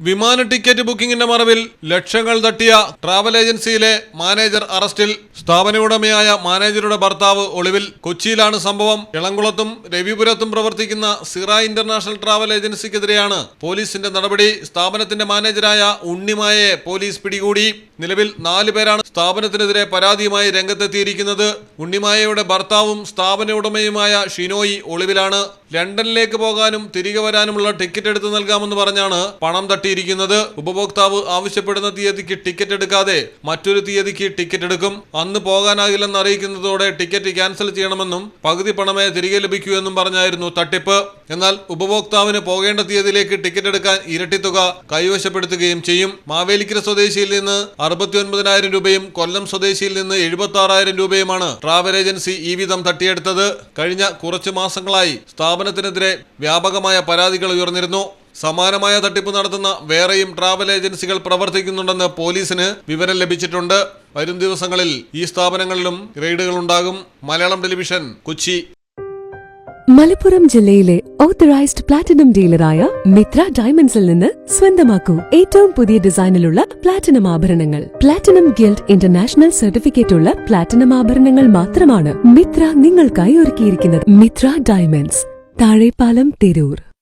വിമാന ടിക്കറ്റ് ബുക്കിംഗിന്റെ മറവിൽ ലക്ഷങ്ങൾ തട്ടിയ ട്രാവൽ ഏജൻസിയിലെ മാനേജർ അറസ്റ്റിൽ സ്ഥാപന ഉടമയായ മാനേജറുടെ ഭർത്താവ് ഒളിവിൽ കൊച്ചിയിലാണ് സംഭവം. ഇളംകുളത്തും രവിപുരത്തും പ്രവർത്തിക്കുന്ന സിറ ഇന്റർനാഷണൽ ട്രാവൽ ഏജൻസിക്കെതിരെയാണ് പോലീസിന്റെ നടപടി. സ്ഥാപനത്തിന്റെ മാനേജരായ ഉണ്ണിമായെ പോലീസ് പിടികൂടി. നിലവിൽ നാലു പേരാണ് സ്ഥാപനത്തിനെതിരെ പരാതിയുമായി രംഗത്തെത്തിയിരിക്കുന്നത്. ഉണ്ണിമായയുടെ ഭർത്താവും സ്ഥാപന ഉടമയുമായ ഷിനോയി ഒളിവിലാണ്. ലണ്ടനിലേക്ക് പോകാനും തിരികെ വരാനുമുള്ള ടിക്കറ്റ് എടുത്തു നൽകാമെന്ന് പറഞ്ഞാണ് പണം തട്ടിയിരിക്കുന്നത് ഉപഭോക്താവ് ആവശ്യപ്പെടുന്ന തീയതിക്ക് ടിക്കറ്റ് എടുക്കാതെ മറ്റൊരു തീയതിക്ക് ടിക്കറ്റ് എടുക്കും. അന്ന് പോകാനാകില്ലെന്ന് അറിയിക്കുന്നതോടെ ടിക്കറ്റ് ക്യാൻസൽ ചെയ്യണമെന്നും പകുതി പണമേ തിരികെ ലഭിക്കൂ എന്നും പറഞ്ഞായിരുന്നു തട്ടിപ്പ്. എന്നാൽ ഉപഭോക്താവിന് പോകേണ്ട തീയതിയിലേക്ക് ടിക്കറ്റ് എടുക്കാൻ ഇരട്ടി തുക കൈവശപ്പെടുത്തുകയും ചെയ്യും. മാവേലിക്കര സ്വദേശിയിൽ നിന്ന് അറുപത്തി ഒൻപതിനായിരം രൂപയും കൊല്ലം സ്വദേശിയിൽ നിന്ന് എഴുപത്തി ആറായിരം രൂപയുമാണ് ട്രാവൽ ഏജൻസി ഈ വിധം തട്ടിയെടുത്തത്. കഴിഞ്ഞ കുറച്ചു മാസങ്ങളായി സ്ഥാപനത്തിനെതിരെ വ്യാപകമായ പരാതികൾ ഉയർന്നിരുന്നു. സമാനമായ തട്ടിപ്പ് നടത്തുന്ന വേറെയും ട്രാവൽ ഏജൻസികൾ പ്രവർത്തിക്കുന്നുണ്ടെന്ന് പോലീസിന് വിവരം ലഭിച്ചിട്ടുണ്ട്. വരും ദിവസങ്ങളിൽ ഈ സ്ഥാപനങ്ങളിലും റെയ്ഡുകൾ ഉണ്ടാകും. മലയാളം ടെലിവിഷൻ കൊച്ചി. മലപ്പുറം ജില്ലയിലെ ഓത്തറൈസ്ഡ് പ്ലാറ്റിനം ഡീലറായ മിത്ര ഡയമണ്ട്സിൽ നിന്ന് സ്വന്തമാക്കൂ ഏറ്റവും പുതിയ ഡിസൈനിലുള്ള പ്ലാറ്റിനം ആഭരണങ്ങൾ. പ്ലാറ്റിനം ഗിൽഡ് ഇന്റർനാഷണൽ സർട്ടിഫിക്കറ്റ് ഉള്ള പ്ലാറ്റിനം ആഭരണങ്ങൾ മാത്രമാണ് മിത്ര നിങ്ങൾക്കായി ഒരുക്കിയിരിക്കുന്നത്. മിത്ര ഡയമണ്ട്സ് താഴെപ്പാലം തിരൂർ.